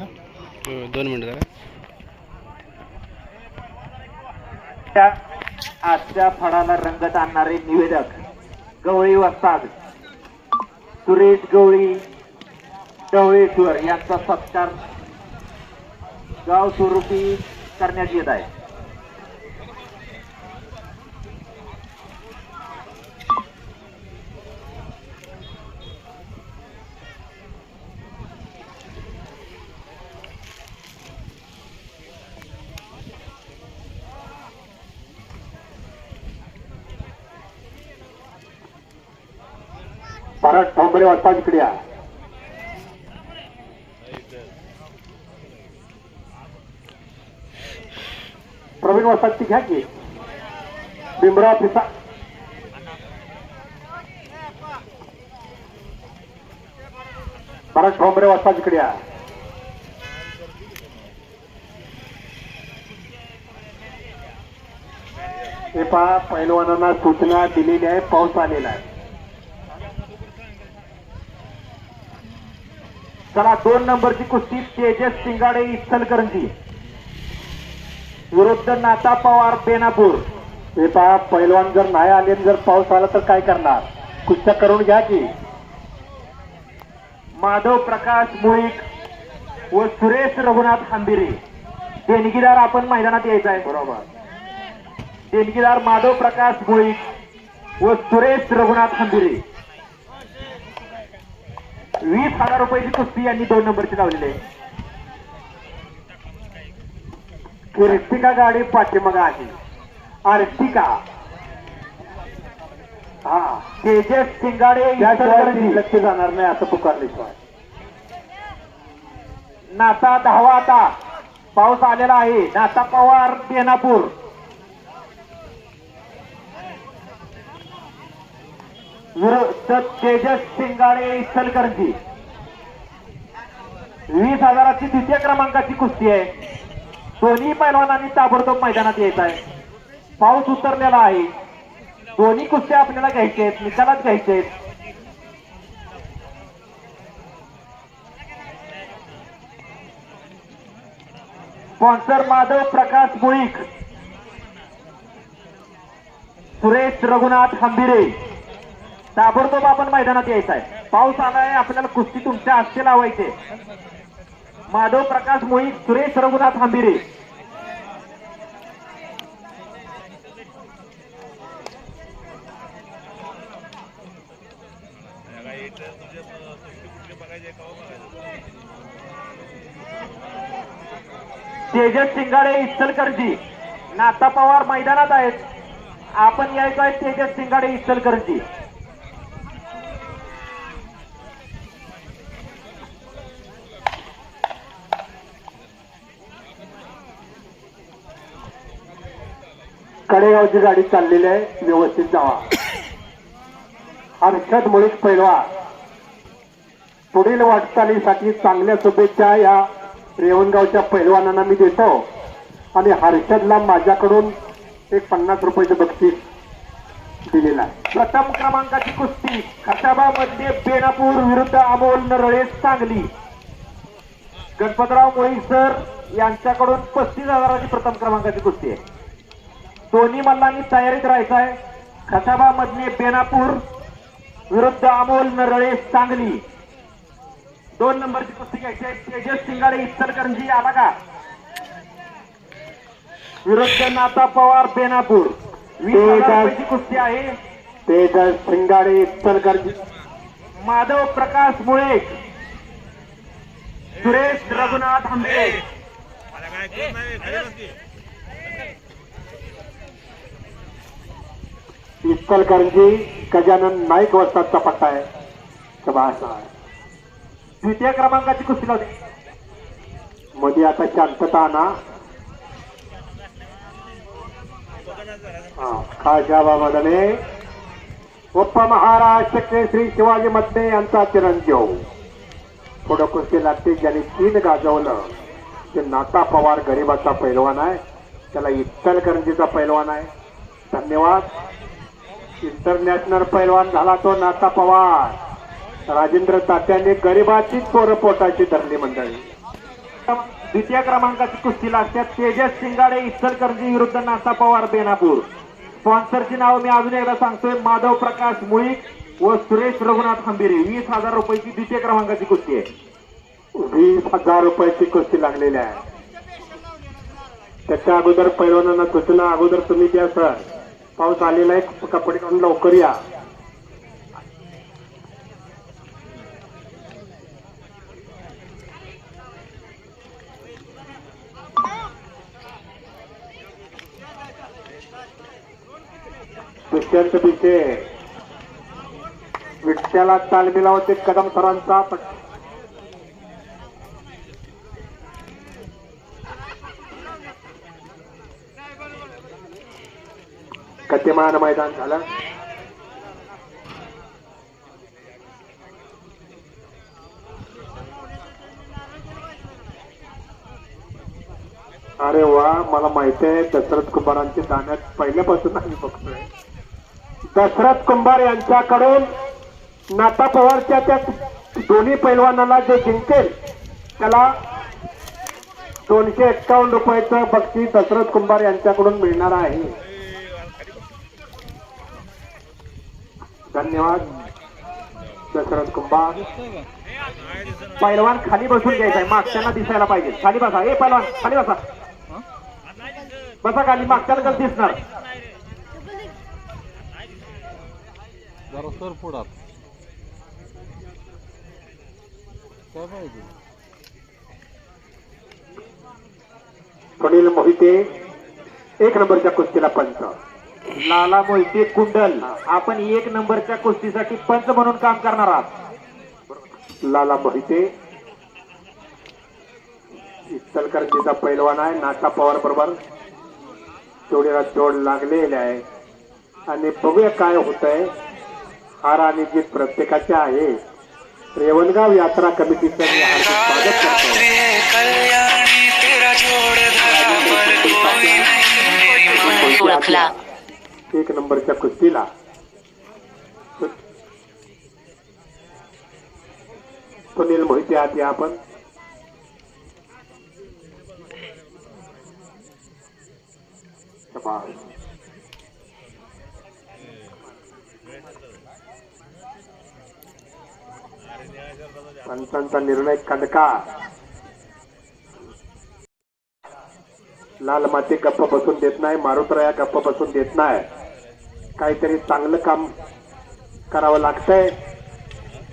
हो, दोन मिनिटं जरा. आजच्या फळाला रंगत आणणारे निवेदक गवळी वस्ताद सुरेश गवळी ढवळेश्वर यांचा सत्कार गाव स्वरूपी करण्यात येत आहे. बरे ठोंबरे इकडे या. प्रवीण वस्ताद ती घ्या की. बिमरा पिसा भरत ठोंबरे वाजता इकडे या. हे पहा पैलवानांना सूचना दिलेली आहे पाऊस आलेला आहे. चला दोन नंबरची कुस्ती तेजस सिंगाडे इचलकरंजी. विरुद्ध नाता पवार बेनापूर. हे पहा पैलवान जर नाही आले जर पाऊस आला तर काय करणार? कुस्त्या करून घ्या की. माधव प्रकाश मुळीक व सुरेश रघुनाथ खांबिरे देणगीदार आपण मैदानात यायचं आहे. बरोबर. देणगीदार माधव प्रकाश मुळीक व सुरेश रघुनाथ खांबिरे वीस हजार रुपयाची कुस्ती यांनी दोन नंबरची लावलेली. आहे किर्तिका गाडी पाठीमाग आहे. आर्टिका हा तेजस इचलकरंजी. लक्ष जाणार नाही असं पुकारल्याशिवाय नाता दहावा आता. पाऊस आलेला आहे. नाता पवार बेनापूर. विरुद्ध तेजस सिंगाडे इचलकरंजी. वीस हजाराची द्वितीय क्रमांकाची कुस्ती आहे. दोन्ही पैलवानांनी ताबडतोब मैदानात येत आहे. पाऊस उतरलेला आहे. दोन्ही कुस्त्या आपल्याला घ्यायच्या आहेत निकालात घ्यायचे आहेत. स्पॉन्सर माधव प्रकाश मुळीक. सुरेश रघुनाथ हंबिरे. ताबडतोब आपण मैदानात यायचा आहे पाऊस आलाय आपल्याला कुस्ती तुमच्या हस्ते लावायचे. माधव प्रकाश मोहित सुरेश रघुनाथ हंबिरे. तेजस सिंगाडे इचलकरजी. नाता पवार मैदानात आहेत. आपण यायचं आहे तेजस सिंगाडे इचलकरजी. कडेगावची गाडी चाललेली आहे व्यवस्थित जावा. अर्षद मुळीक पैलवा पुढील वाटचालीसाठी चांगल्या शुभेच्छा या रेवणगावच्या पैलवानांना मी देतो. आणि हर्षदला माझ्याकडून एक पन्नास रुपयाचं बक्षीस दिलेलं आहे. प्रथम क्रमांकाची कुस्ती खटाबामध्ये बेनापूर विरुद्ध अमोल नरळे सांगली. गणपतराव मोळी सर यांच्याकडून पस्तीस हजाराची प्रथम क्रमांकाची कुस्ती आहे. दोन्ही मल्लांनी तयारीत राहायचं आहे खटाबामधले बेनापूर विरुद्ध अमोल नरळे सांगली. दोन नंबरची कुस्ती घ्यायची आहे. तेजस सिंगाडे इचलकरंजी आला का विरुद्ध नाता पवार बेनापूर. वीस रुपयाची कुस्ती आहे. तेजस शिंगाडे इचलकरंजी माधव प्रकाश मुळे. सुरेश रघुनाथ आंबे इचलकरंजी गजानन नाईक वस्तांचा पट्टा आहे. शबास द्वितीय क्रमांकाची कुस्ती लावली. मध्ये आता शांतता आणा. हा, खाशाबा मदने उपमहाराष्ट्र श्री शिवाजी मध्ये यांचा चिरंजीव. पुढं कुस्ती लागते ज्याने तीन गाजवलं. ते नाता पवार गरीबाचा पैलवान आहे. त्याला इचलकरंजीचा पैलवान आहे. धन्यवाद. इंटरनॅशनल पैलवान झाला तो नाता पवार. राजेंद्र तात्यांनी गरिबाचीच पोरं पोटाची धरली मंडळी. द्वितीय क्रमांकाची कुस्ती लागतात तेजस शिंगाडे इचलकरंजी विरुद्ध नासा पवार बेनापूर. स्पॉन्सरची नाव मी अजून एकदा सांगतोय. माधव प्रकाश मुळीक व सुरेश रघुनाथ खंबीरे. वीस हजार रुपयाची द्वितीय क्रमांकाची कुस्ती आहे. वीस हजार रुपयाची कुस्ती लागलेली आहे. त्याच्या अगोदर पैलवानांना सूचना अगोदर तुम्ही द्या सर. पाऊस आलेला आहे कपडे काढून लवकर या. दुष्यंत पिछे विठ्ठला तालमीला होते कदम सरांचा पट- मैदान झालं. अरे वा मला माहिती आहे दशरथ कुंभारांची दाण्यात पहिल्यापासून आम्ही बघतोय. दशरथ कुंभार यांच्याकडून नाता पवारच्या त्या दोन्ही पैलवानाला जे जिंकेल त्याला दोनशे एक्कावन्न रुपयाचं बक्षीस दशरथ कुंभार यांच्याकडून मिळणार आहे. धन्यवाद. दशरथ कुंभार. पैलवान खाली बसून घ्यायचा आहे. मागच्यांना दिसायला पाहिजे. खाली बसा. ए पैलवान खाली बसा. बसा खाली. मागच्याला कसं दिसणार? जरा सर पुढात काय पाहिजे? सुनील मोहिते. एक नंबरच्या कुस्तीला पंच. लाला मोहिते कुंडल आपण एक नंबरच्या कुस्तीसाठी पंच म्हणून काम करणार आहात. लाला मोहिते इचलकरंजीचा पैलवान आहे नाटा पवार बरोबर जोडीला जोड लागलेले आहे. आणि बघूया काय होत आहे हार आणि जीत प्रत्येकाचे आहे. रेवणगाव यात्रा कमिटीचं मी हार्दिक स्वागत करतो ओळखला? एक नंबरच्या कुस्तीला. सुनील मोहिते आहात या आपण पंचांचा निर्णय कंदका लाल माती गप्प बसून देत नाही मारुतराया गप्प बसून देत नाही. काहीतरी चांगलं काम करावं लागतंय.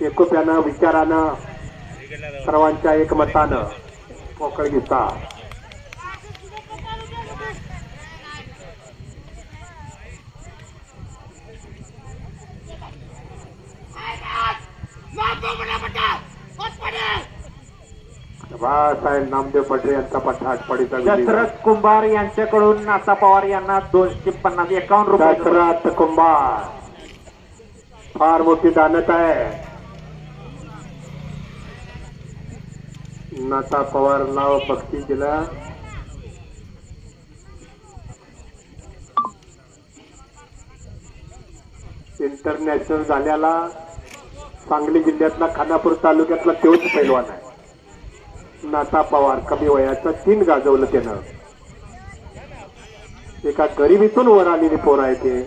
एकोप्यानं विचारानं सर्वांच्या एकमतानं पोकळ घेता. बाळासाहेब नामदेव पटरे यांचा पठ्ठा विजय. दशरथ कुंभार यांच्याकडून नासा पवार यांना दोनशे पन्नास एकावन्न रुपये दशरथ कुंभार. फार मोठी दानत आहे. नाता पवार नाव बक्षीस दिलं इंटरनॅशनल झाल्याला सांगली जिल्ह्यातला खानापूर तालुक्यातला तोच पैलवान आहे. नाता पवार कमी वयाचा तीन गाजवलं त्यानं. एका गरिबीतून वर आलेली पोर आहे ते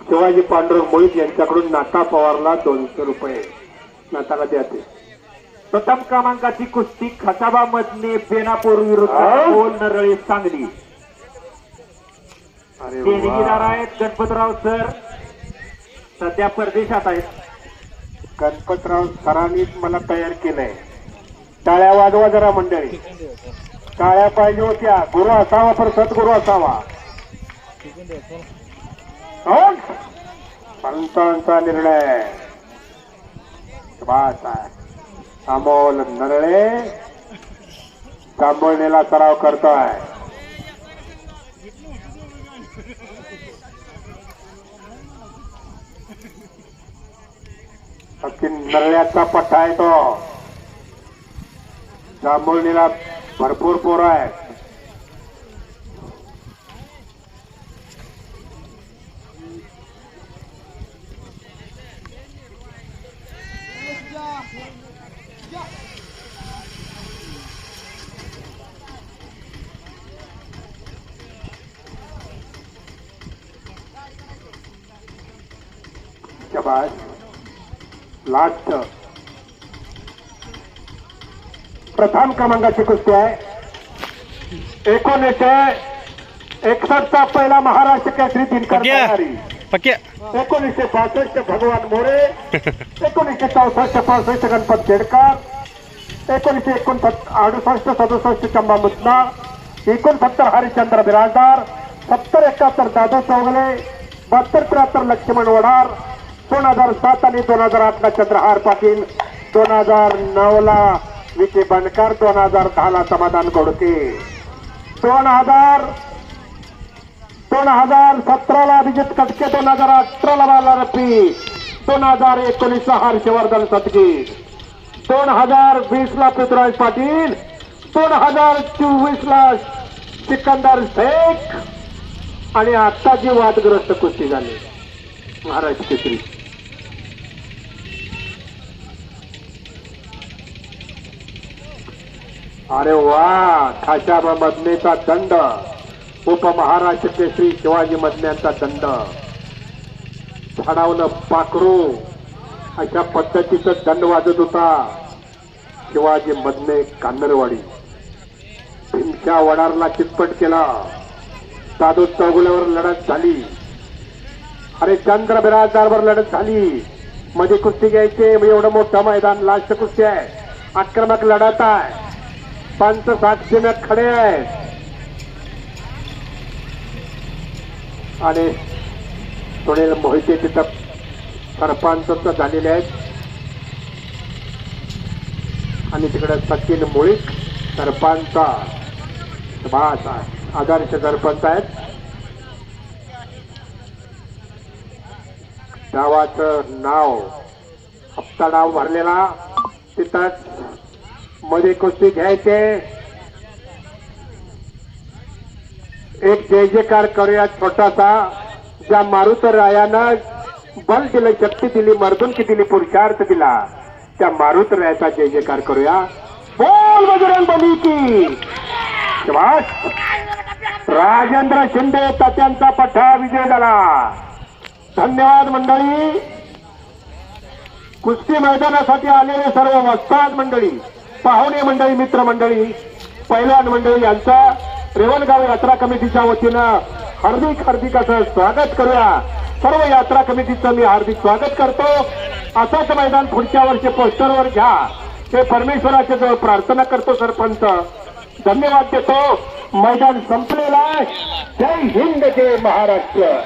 शिवाजी पांडुरंग मोहित यांच्याकडून नाता पवारला दोनशे रुपये. नाताला द्या ते. प्रथम क्रमांकाची कुस्ती खसाबा मधने बेनापूर विरुद्ध? गोल नरळी सांगली देणगीदार. आहेत गणपतराव सर सध्या परदेशात आहेत गणपतराव सरांनीच मला तयार केलंय टाळ्या वाजवा जरा मंडळी टाळ्या पाहिजे होत्या गुरु असावा पर सद्गुरू असावा? पंचांचा निर्णय बस आहे. अमोल नरळे जांभळणीला सराव करतोय. अगदी नरळ्याचा पट्टा आहे तो. जांभोळणीला भरपूर पोरं आहे शाबास लास्ट प्रथम क्रमांकाची कुस्ती आहे. एकोणीसशे एकसष्टचा पहिला महाराष्ट्र केसरी दिनकर एकोणीसशे बासष्ट भगवान मोरे. एकोणीसशे चौसष्ट पासष्ट गणपत केडकर. एकोणीसशे एकोणसत्तर अडुसष्ट सदुसष्ट चंबा मुतना एकोणसत्तर हरिश्चंद्र बिराजदार. सत्तर एकाहत्तर दादू चौगले. बहात्तर त्र्याहत्तर लक्ष्मण वडार. दोन हजार सात आणि दोन हजार आठला चंद्रहार पाटील दोन हजार नऊला विखे बनकर दोन हजार दहाला समाधान गोडके दोन हजार दोन हजार सतराला अभिजित कटके दोन हजार अठराला बाला रफी दोन हजार एकोणीस ला हर्षवर्धन सदगीर दोन हजार वीस ला पृथ्वीराज पाटील दोन हजार चोवीस ला सिकंदर शेख. आणि आता जी वादग्रस्त कुस्ती झाली. महाराष्ट्र केसरी अरे वा खाशाबा मधनेचा दंड. उपमहाराष्ट्र केसरी शिवाजी मधन्यांचा दंड. झाडावलं पाखरू. अशा पद्धतीचा दंड वाजत होता. शिवाजी मधने कांदरवाडी भीमशा वडारला चितपट केला. दादू चौगुल्यावर लढत झाली. अरे चंद्र बिराजदारवर लढत झाली. मध्ये कुस्ती घ्यायचे म्हणजे एवढं मोठं मैदान लास्ट कुस्ती आहे. आक्रमक लढत आहे. पंच साक्षीने खडे आहेत. आणि सुनील मोहिते तिथं सरपंच झालेले आहेत. आणि तिकडे सचिन मुळीक सरपंच भास आहे. आदर्श सरपंच आहेत. गावाचं नाव हप्ता डाव भरलेला तिथं मध्ये कुस्ती घ्यायचे एक जय जयकार करूया छोटासा ज्या मारुत रायानं बल दिलं शक्ती दिली मर्दुनकी दिली पुरुषार्थ दिला। त्या मारुत रायाचा जय जयकार करूया बोल बजरंग बली की। राजेंद्र शिंदे तात्यांचा पठा विजय झाला। धन्यवाद मंडळी। कुस्ती मैदानासाठी आलेले सर्व वस्ताद मंडळी। पाहुणे मंडळी मित्र मंडळी पैलवान मंडळी यांचा रेवणगाव यात्रा कमिटीच्या वतीनं हार्दिक हार्दिक असं स्वागत करूया. सर्व यात्रा कमिटीचं मी हार्दिक स्वागत करतो. असंच मैदान पुढच्या वर्षी पोस्टरवर घ्या. हे परमेश्वराच्या जवळ प्रार्थना करतो सरपंच. धन्यवाद देतो. मैदान संपलेला आहे. जय हिंद जय महाराष्ट्र.